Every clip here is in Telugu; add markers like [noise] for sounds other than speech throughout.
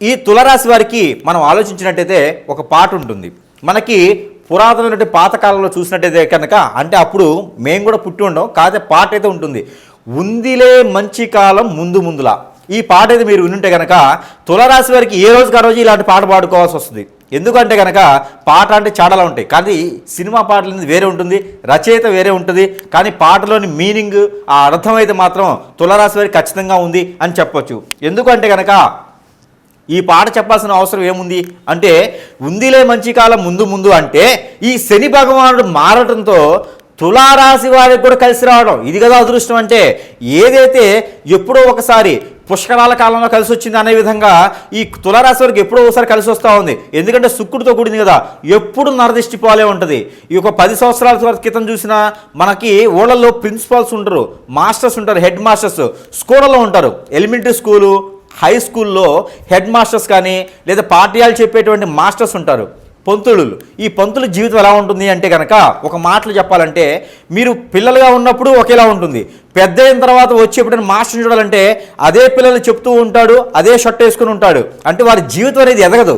ఈ తులరాశి వారికి మనం ఆలోచించినట్టయితే ఒక పాట ఉంటుంది. మనకి పురాతనటువంటి పాతకాలంలో చూసినట్టయితే కనుక అంటే అప్పుడు మేము కూడా పుట్టి ఉండం కాదే పాట అయితే ఉంటుంది. ఉందిలే మంచి కాలం ముందు ముందులా. ఈ పాట అయితే మీరు వినుంటే కనుక తులరాశి వారికి ఏ రోజుకి ఆ రోజు ఇలాంటి పాట పాడుకోవాల్సి వస్తుంది? ఎందుకంటే కనుక పాట అంటే చాడలా ఉంటాయి. కానీ సినిమా పాటల వేరే ఉంటుంది రచయిత వేరే ఉంటుంది. కానీ పాటలోని మీనింగ్ ఆ అర్థం అయితే మాత్రం తులరాశి వారికి ఖచ్చితంగా ఉంది అని చెప్పొచ్చు. ఎందుకంటే కనుక ఈ పాట చెప్పాల్సిన అవసరం ఏముంది? అంటే ఉందిలే మంచి కాలం ముందు ముందు అంటే ఈ శని భగవానుడు మారటంతో తులారాశి వారికి కూడా కలిసి రావడం ఇది కదా అదృష్టం అంటే ఏదైతే ఎప్పుడో ఒకసారి పుష్కరాల కాలంలో కలిసి వచ్చింది అనే విధంగా ఈ తులారాశి వారికి ఎప్పుడో ఒకసారి కలిసి వస్తూ ఉంది. ఎందుకంటే శుక్రుడితో కూడింది కదా ఎప్పుడు నరదిష్టి పోలే ఉంటుంది. ఈ యొక్క పది సంవత్సరాల క్రితం చూసిన మనకి ఊళ్ళల్లో ప్రిన్సిపాల్స్ ఉంటారు మాస్టర్స్ ఉంటారు హెడ్ మాస్టర్స్ స్కూళ్ళలో ఉంటారు ఎలిమెంటరీ స్కూలు హై స్కూల్లో హెడ్ మాస్టర్స్ కానీ లేదా పాఠ్యాలు చెప్పేటువంటి మాస్టర్స్ ఉంటారు. పంతులు ఈ పంతుల జీవితం ఎలా ఉంటుంది అంటే కనుక ఒక మాటలు చెప్పాలంటే మీరు పిల్లలుగా ఉన్నప్పుడు ఒకేలా ఉంటుంది. పెద్ద అయిన తర్వాత వచ్చి ఎప్పుడైనా మాస్టర్ని చూడాలంటే అదే పిల్లలు చెప్తూ ఉంటాడు అదే షర్ట్ వేసుకుని ఉంటాడు. అంటే వారి జీవితం అనేది ఎదగదు.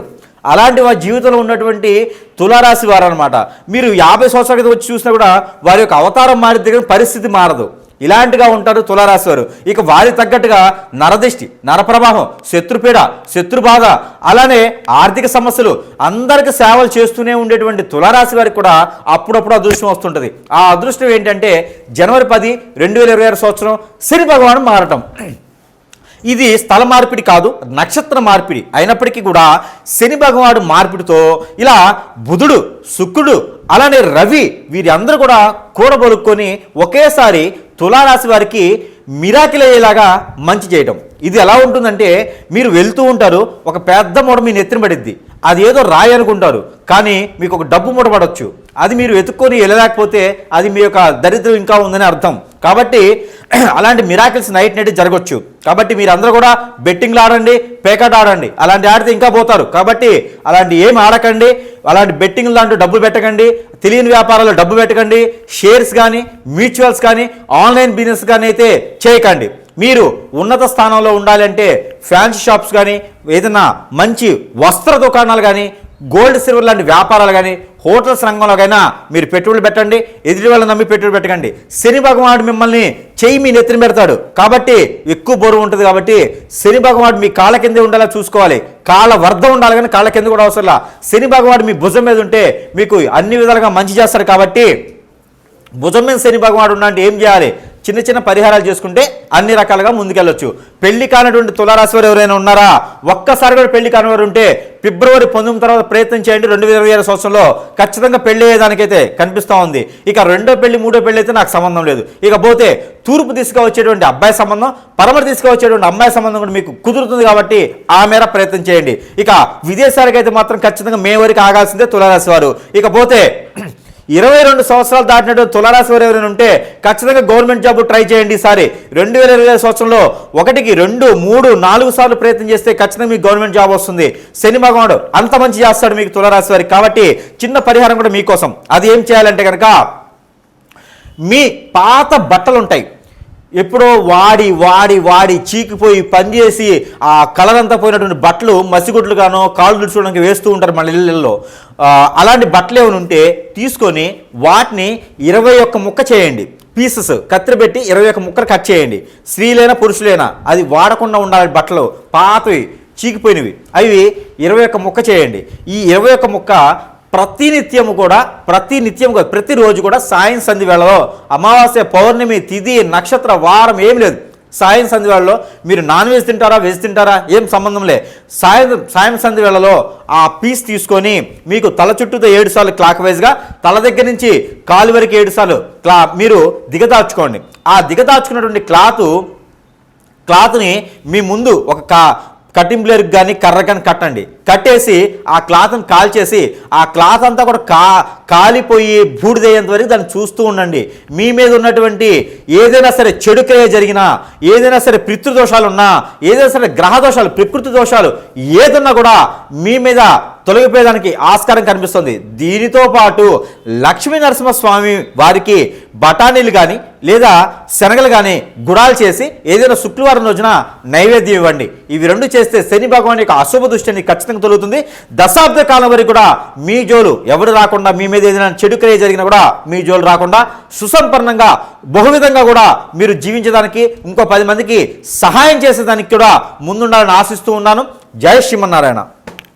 అలాంటి వారి జీవితంలో ఉన్నటువంటి తులారాశి వారు అనమాట మీరు యాభై సంవత్సరాల క్రితం వచ్చి చూసినా కూడా వారి యొక్క అవతారం మారితే పరిస్థితి మారదు. ఇలాంటిగా ఉంటారు తులారాశి వారు. ఇక వారి తగ్గట్టుగా నరదిష్టి నరప్రవాహం శత్రుపీడ శత్రుబాధ అలానే ఆర్థిక సమస్యలు అందరికి సేవలు చేస్తూనే ఉండేటువంటి తులారాశి వారికి కూడా అప్పుడప్పుడు అదృష్టం వస్తుంటుంది. ఆ అదృష్టం ఏంటంటే జనవరి పది రెండు వేల ఇరవై ఆరు సంవత్సరం శని భగవాను మారటం. ఇది స్థల మార్పిడి కాదు నక్షత్ర మార్పిడి. అయినప్పటికీ కూడా శని భగవాడు మార్పిడితో ఇలా బుధుడు శుక్రుడు అలానే రవి వీరి అందరూ కూడా కూడబొలుక్కొని ఒకేసారి తులారాశి వారికి మిరాకిల్ అయ్యేలాగా మంచి చేయటం. ఇది ఎలా ఉంటుందంటే మీరు వెళ్తూ ఉంటారు ఒక పెద్ద మూట మీ నెత్తిన పడిద్ది. అది ఏదో రాయి అనుకుంటారు. కానీ మీకు ఒక డబ్బు మూడపడవచ్చు అది మీరు వెతుక్కొని వెళ్ళలేకపోతే అది మీ యొక్క దరిద్రం ఇంకా ఉందని అర్థం. కాబట్టి [clears throat] అలాంటి మిరాకిల్స్ నైట్ నైట్ జరగవచ్చు కాబట్టి మీరందరూ కూడా బెట్టింగ్లు ఆడండి పేకాట్ ఆడండి. అలాంటి ఆడితే ఇంకా పోతారు. కాబట్టి అలాంటి ఏం ఆడకండి. అలాంటి బెట్టింగ్ లాంటి డబ్బులు పెట్టకండి. తెలియని వ్యాపారాల్లో డబ్బు పెట్టకండి. షేర్స్ కానీ మ్యూచువల్స్ కానీ ఆన్లైన్ బిజినెస్ కానీ అయితే చేయకండి. మీరు ఉన్నత స్థానంలో ఉండాలంటే ఫ్యాన్సీ షాప్స్ కానీ ఏదైనా మంచి వస్త్ర దుకాణాలు కానీ గోల్డ్ సిల్వర్ లాంటి వ్యాపారాలు కానీ హోటల్స్ రంగంలోకైనా మీరు పెట్టుబడులు పెట్టండి ఎదుటి వాళ్ళని నమ్మి పెట్టుబడి పెట్టకండి. శని భగవానుడు మిమ్మల్ని చేయి మీ నెత్తిన పెడతాడు. కాబట్టి ఎక్కువ బరువు ఉంటుంది కాబట్టి శని భగవానుడు మీ కాళ్ళ కిందే ఉండేలా చూసుకోవాలి. కాళ్ళ వర్ధం ఉండాలి కానీ కాళ్ళ కింద కూడా అవసరం లా. శని భగవానుడు మీ భుజం మీద ఉంటే మీకు అన్ని విధాలుగా మంచి చేస్తాడు కాబట్టి భుజం మీద శని భగవానుడు ఉన్నట్టు ఏం చేయాలి? చిన్న చిన్న పరిహారాలు చేసుకుంటే అన్ని రకాలుగా ముందుకెళ్ళొచ్చు. పెళ్ళి కానటువంటి తులారాశి వారు ఎవరైనా ఉన్నారా? ఒక్కసారి కూడా పెళ్ళి కాని వారు ఉంటే ఫిబ్రవరి పంతొమ్మిది తర్వాత ప్రయత్నం చేయండి. రెండు వేల ఇరవై సంవత్సరంలో ఖచ్చితంగా పెళ్ళి అయ్యేదానికైతే కనిపిస్తూ ఉంది. ఇక రెండో పెళ్ళి మూడో పెళ్ళి అయితే నాకు సంబంధం లేదు. ఇక పోతే తూర్పు దిశగా వచ్చేటువంటి అబ్బాయి సంబంధం పరమటి దిశగా వచ్చేటువంటి అమ్మాయి సంబంధం కూడా మీకు కుదురుతుంది కాబట్టి ఆ మేర ప్రయత్నం చేయండి. ఇక విదేశాలకైతే మాత్రం ఖచ్చితంగా మే వరకు ఆగాల్సిందే తులారాశి వారు. ఇక పోతే ఇరవై రెండు సంవత్సరాలు దాటినట్టు తులారాశి వారు ఎవరైనా ఉంటే ఖచ్చితంగా గవర్నమెంట్ జాబ్ ట్రై చేయండి ఈసారి. రెండు వేల ఇరవై ఐదు సంవత్సరంలో ఒకటికి రెండు మూడు నాలుగు సార్లు ప్రయత్నం చేస్తే ఖచ్చితంగా మీకు గవర్నమెంట్ జాబ్ వస్తుంది. శని భగవానుడు అంత మంచి చేస్తాడు మీకు తులారాశి వారికి. కాబట్టి చిన్న పరిహారం కూడా మీకోసం. అది ఏం చేయాలంటే కనుక మీ పాత బట్టలు ఉంటాయి ఎప్పుడో వాడి వాడి వాడి చీకిపోయి పనిచేసి ఆ కలరంతా పోయినటువంటి బట్టలు మసిగుడ్లుగానో కాళ్ళు దుడుచుకోవడానికి వేస్తూ ఉంటారు మన ఇళ్ళల్లో. అలాంటి బట్టలు ఏమైనా ఉంటే తీసుకొని వాటిని ఇరవై ఒక్క ముక్క చేయండి. పీసెస్ కత్తిరి పెట్టి ఇరవై ఒక్క ముక్కలు కట్ చేయండి. స్త్రీలైనా పురుషులైనా అది వాడకుండా ఉండాలి బట్టలు పాతవి చీకిపోయినవి. అవి ఇరవై ఒక్క ముక్క చేయండి. ఈ ఇరవై ఒక్క ముక్క ప్రతినిత్యము కూడా ప్రతి నిత్యము కాదు ప్రతిరోజు కూడా సాయం సంధి వేళలో అమావాస్య పౌర్ణమి తిథి నక్షత్ర వారం ఏం లేదు. సాయం సంధి వేళలో మీరు నాన్ వెజ్ తింటారా వెజ్ తింటారా ఏం సంబంధం లే. సాయం సాయం సంధి వేళలో ఆ పీస్ తీసుకొని మీకు తల చుట్టూతో ఏడు సార్లు క్లాక్ వైజ్గా తల దగ్గర నుంచి కాలు వరకు ఏడు సార్లు క్లా మీరు దిగదాచుకోండి. ఆ దిగదాచుకున్నటువంటి క్లాత్ క్లాత్ని మీ ముందు ఒక కా కటింగ్ ప్లేయర్కి కానీ కర్ర కానీ కట్టండి. కట్టేసి ఆ క్లాత్ని కాల్చేసి ఆ క్లాత్ అంతా కూడా కా కాలిపోయి బూడిదయ్యేంత వరకు దాన్ని చూస్తూ ఉండండి. మీ మీద ఉన్నటువంటి ఏదైనా సరే చెడు క్రియ జరిగినా ఏదైనా సరే పితృదోషాలు ఉన్నా ఏదైనా సరే గ్రహ దోషాలు ప్రకృతి దోషాలు ఏదన్నా కూడా మీ మీద తొలగిపోయేదానికి ఆస్కారం కనిపిస్తుంది. దీనితో పాటు లక్ష్మీ నరసింహస్వామి వారికి బఠానీలు కానీ లేదా శనగలు కానీ గుడాలు చేసి ఏదైనా శుక్రవారం రోజున నైవేద్యం ఇవ్వండి. ఇవి రెండు చేస్తే శని భగవాన్ యొక్క అశుభ దృష్టిని ఖచ్చితంగా తొలుగుతుంది. దశాబ్ద కాలం వరకు కూడా మీ జోలు ఎవరు రాకుండా మీ మీద ఏదైనా చెడు క్రియ జరిగినా కూడా మీ జోలు రాకుండా సుసంపన్నంగా బహువిధంగా కూడా మీరు జీవించడానికి ఇంకో పది మందికి సహాయం చేసేదానికి కూడా ముందుండాలని ఆశిస్తూ ఉన్నాను. జయ శ్రీమన్నారాయణ.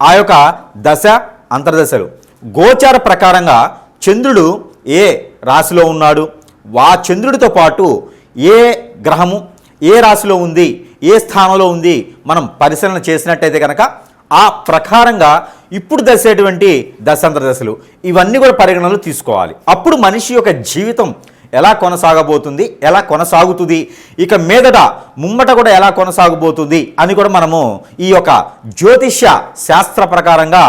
ఆ యొక్క దశ అంతర్దశలు. గోచార ప్రకారంగా చంద్రుడు ఏ రాశిలో ఉన్నాడు? వా చంద్రుడితో పాటు ఏ గ్రహము ఏ రాశిలో ఉంది ఏ స్థానంలో ఉంది మనం పరిశీలన చేసినట్టయితే కనుక ఆ ప్రకారంగా ఇప్పుడు దశేటువంటి దశాంతర దశలు ఇవన్నీ కూడా పరిగణనలు తీసుకోవాలి. అప్పుడు మనిషి యొక్క జీవితం ఎలా కొనసాగబోతుంది ఎలా కొనసాగుతుంది ఇక మీదట ముమ్మట కూడా ఎలా కొనసాగబోతుంది అని కూడా మనము ఈ యొక్క జ్యోతిష్య శాస్త్ర ప్రకారంగా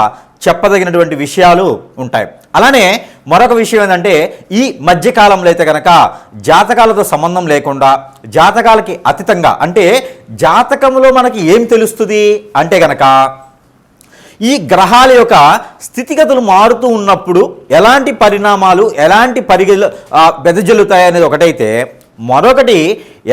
చెప్పదగినటువంటి విషయాలు ఉంటాయి. అలానే మరొక విషయం ఏంటంటే ఈ మధ్యకాలంలో అయితే కనుక జాతకాలతో సంబంధం లేకుండా జాతకాలకి అతీతంగా అంటే జాతకంలో మనకి ఏం తెలుస్తుంది? అంటే కనుక ఈ గ్రహాల యొక్క స్థితిగతులు మారుతూ ఉన్నప్పుడు ఎలాంటి పరిణామాలు ఎలాంటి పరిగెలు బెదజల్లుతాయి అనేది ఒకటైతే మరొకటి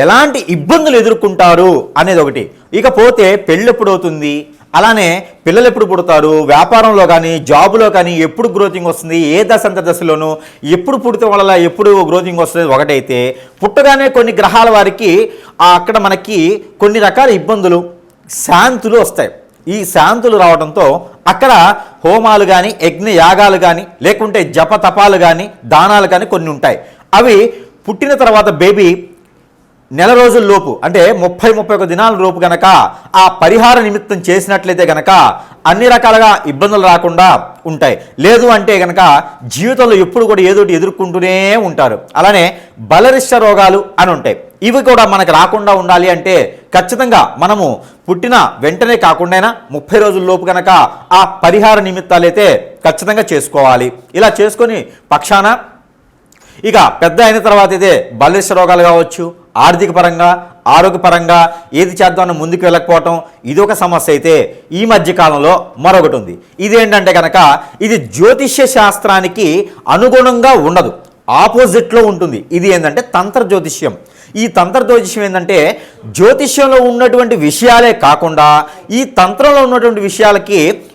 ఎలాంటి ఇబ్బందులు ఎదుర్కొంటారు అనేది ఒకటి. ఇకపోతే పెళ్ళి ఎప్పుడు అవుతుంది? అలానే పిల్లలు ఎప్పుడు పుడతారు? వ్యాపారంలో కానీ జాబులో కానీ ఎప్పుడు గ్రోతింగ్ వస్తుంది? ఏ దశంత దశలోనూ ఎప్పుడు పుడితే వల్ల ఎప్పుడు గ్రోతింగ్ వస్తుంది? ఒకటైతే పుట్టగానే కొన్ని గ్రహాల వారికి అక్కడ మనకి కొన్ని రకాల ఇబ్బందులు శాంతులు వస్తాయి. ఈ శాంతులు రావడంతో అక్కడ హోమాలు కానీ యజ్ఞ యాగాలు కానీ లేకుంటే జపతపాలు కానీ దానాలు కానీ కొన్ని ఉంటాయి. అవి పుట్టిన తర్వాత బేబీ నెల రోజుల లోపు అంటే ముప్పై ముప్పై ఒక దినాల లోపు గనక ఆ పరిహార నిమిత్తం చేసినట్లయితే గనక అన్ని రకాలుగా ఇబ్బందులు రాకుండా ఉంటాయి. లేదు అంటే కనుక జీవితంలో ఎప్పుడు కూడా ఏదో ఎదుర్కొంటూనే ఉంటారు. అలానే బలరిష్ట రోగాలు అని ఉంటాయి. ఇవి కూడా మనకు రాకుండా ఉండాలి అంటే ఖచ్చితంగా మనము పుట్టిన వెంటనే కాకుండా ముప్పై రోజుల్లోపు కనుక ఆ పరిహార నిమిత్తాలు అయితే ఖచ్చితంగా చేసుకోవాలి. ఇలా చేసుకొని పక్షాన ఇక పెద్ద అయిన తర్వాత అయితే బలరిష్ట రోగాలు కావచ్చు ఆర్థిక పరంగా ఆరోగ్యపరంగా ఏది చేద్దామని ముందుకు వెళ్ళకపోవటం ఇది ఒక సమస్య అయితే ఈ మధ్యకాలంలో మరొకటి ఉంది. ఇదేంటంటే కనుక ఇది జ్యోతిష్య శాస్త్రానికి అనుగుణంగా ఉండదు. ఆపోజిట్లో ఉంటుంది. ఇది ఏంటంటే తంత్ర జ్యోతిష్యం ఈ తంత్ర జ్యోతిష్యం ఏంటంటే జ్యోతిష్యంలో ఉన్నటువంటి విషయాలే కాకుండా ఈ తంత్రంలో ఉన్నటువంటి విషయాలకి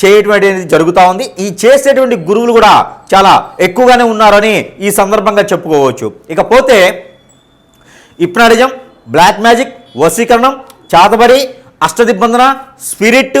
చేయటువంటి జరుగుతూ ఉంది. ఈ చేసేటువంటి గురువులు కూడా చాలా ఎక్కువగానే ఉన్నారని ఈ సందర్భంగా చెప్పుకోవచ్చు. ఇకపోతే ఇప్నాడిజం బ్లాక్ మ్యాజిక్ వశీకరణం చాతబడి అష్టదిబ్బందన స్పిరిట్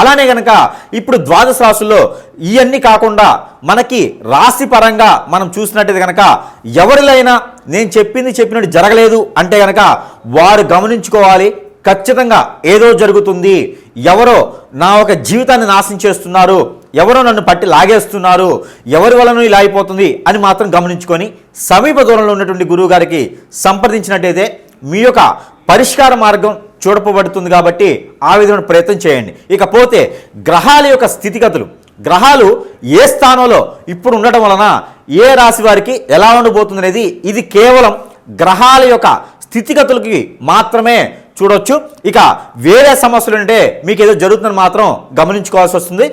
అలానే గనక ఇప్పుడు ద్వాదశ రాశుల్లో ఇవన్నీ కాకుండా మనకి రాశి పరంగా మనం చూసినట్టయితే కనుక ఎవరిలైనా నేను చెప్పింది చెప్పినట్టు జరగలేదు అంటే కనుక వారు గమనించుకోవాలి. ఖచ్చితంగా ఏదో జరుగుతుంది. ఎవరో నా ఒక జీవితాన్ని నాశనం చేస్తున్నారు. ఎవరో నన్ను పట్టి లాగేస్తున్నారు. ఎవరి వలన ఇలా అయిపోతుంది అని మాత్రం గమనించుకొని సమీప దూరంలో ఉన్నటువంటి గురువు గారికి సంప్రదించినట్టయితే మీ యొక్క పరిష్కార మార్గం చూడపబడుతుంది కాబట్టి ఆ విధమైన ప్రయత్నం చేయండి. ఇకపోతే గ్రహాల యొక్క స్థితిగతులు. గ్రహాలు ఏ స్థానంలో ఇప్పుడు ఉండటం వలన ఏ రాశి వారికి ఎలా ఉండబోతుంది అనేది ఇది కేవలం గ్రహాల యొక్క స్థితిగతులకి మాత్రమే చూడొచ్చు. ఇక వేరే సమస్యలు అంటే మీకు ఏదో జరుగుతుందని మాత్రం గమనించుకోవాల్సి వస్తుంది.